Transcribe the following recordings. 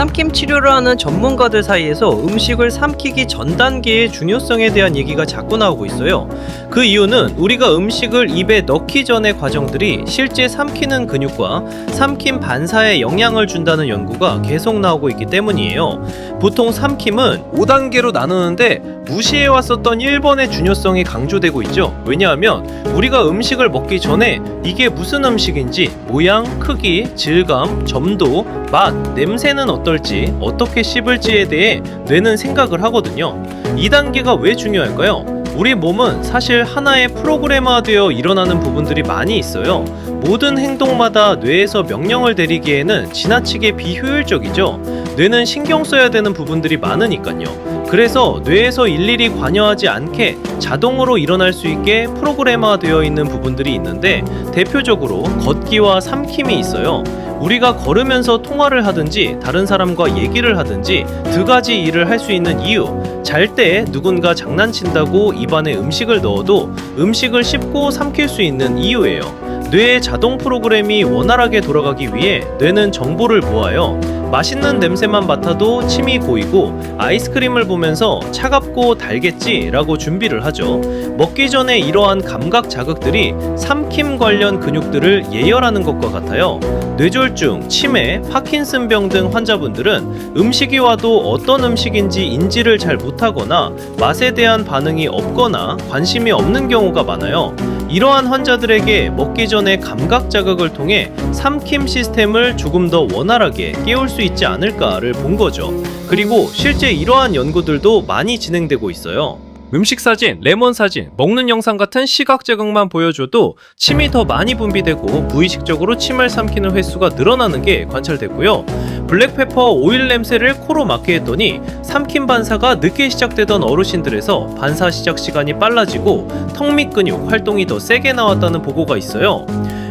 삼킴 치료를 하는 전문가들 사이에서 음식을 삼키기 전 단계의 중요성에 대한 얘기가 자꾸 나오고 있어요. 그 이유는 우리가 음식을 입에 넣기 전의 과정들이 실제 삼키는 근육과 삼킴 반사에 영향을 준다는 연구가 계속 나오고 있기 때문이에요. 보통 삼킴은 5단계로 나누는데 무시해왔었던 1번의 중요성이 강조되고 있죠. 왜냐하면 우리가 음식을 먹기 전에 이게 무슨 음식인지 모양, 크기, 질감, 점도, 맛, 냄새는 어 떨지, 어떻게 씹을지에 대해 뇌는 생각을 하거든요. 2단계가 왜 중요할까요? 우리 몸은 사실 하나의 프로그래머되어 일어나는 부분들이 많이 있어요. 모든 행동마다 뇌에서 명령을 내리기에는 지나치게 비효율적이죠. 뇌는 신경 써야 되는 부분들이 많으니까요. 그래서 뇌에서 일일이 관여하지 않게 자동으로 일어날 수 있게 프로그래머되어 있는 부분들이 있는데 대표적으로 걷기와 삼킴이 있어요. 우리가 걸으면서 통화를 하든지 다른 사람과 얘기를 하든지 두 가지 일을 할 수 있는 이유. 잘 때 누군가 장난친다고 입안에 음식을 넣어도 음식을 씹고 삼킬 수 있는 이유예요. 뇌의 자동 프로그램이 원활하게 돌아가기 위해 뇌는 정보를 모아요. 맛있는 냄새만 맡아도 침이 고이고 아이스크림을 보면서 차갑고 달겠지라고 준비를 하죠. 먹기 전에 이러한 감각 자극들이 삼킴 관련 근육들을 예열하는 것과 같아요. 뇌졸중, 치매, 파킨슨병 등 환자분들은 음식이 와도 어떤 음식인지 인지를 잘 못하거나 맛에 대한 반응이 없거나 관심이 없는 경우가 많아요. 이러한 환자들에게 먹기 전에 감각 자극을 통해 삼킴 시스템을 조금 더 원활하게 깨울 수 있지 않을까를 본 거죠. 그리고 실제 이러한 연구들도 많이 진행되고 있어요. 음식 사진, 레몬 사진, 먹는 영상 같은 시각 자극만 보여줘도 침이 더 많이 분비되고 무의식적으로 침을 삼키는 횟수가 늘어나는 게 관찰됐고요. 블랙페퍼 오일 냄새를 코로 맡게 했더니 삼킴 반사가 늦게 시작되던 어르신들에서 반사 시작 시간이 빨라지고 턱밑 근육 활동이 더 세게 나왔다는 보고가 있어요.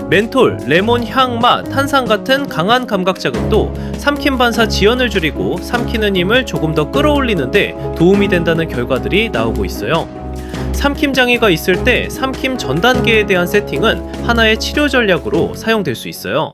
멘톨, 레몬 향, 맛, 탄산 같은 강한 감각 자극도 삼킴 반사 지연을 줄이고 삼키는 힘을 조금 더 끌어올리는데 도움이 된다는 결과들이 나오고 있어요. 삼킴 장애가 있을 때 삼킴 전 단계에 대한 세팅은 하나의 치료 전략으로 사용될 수 있어요.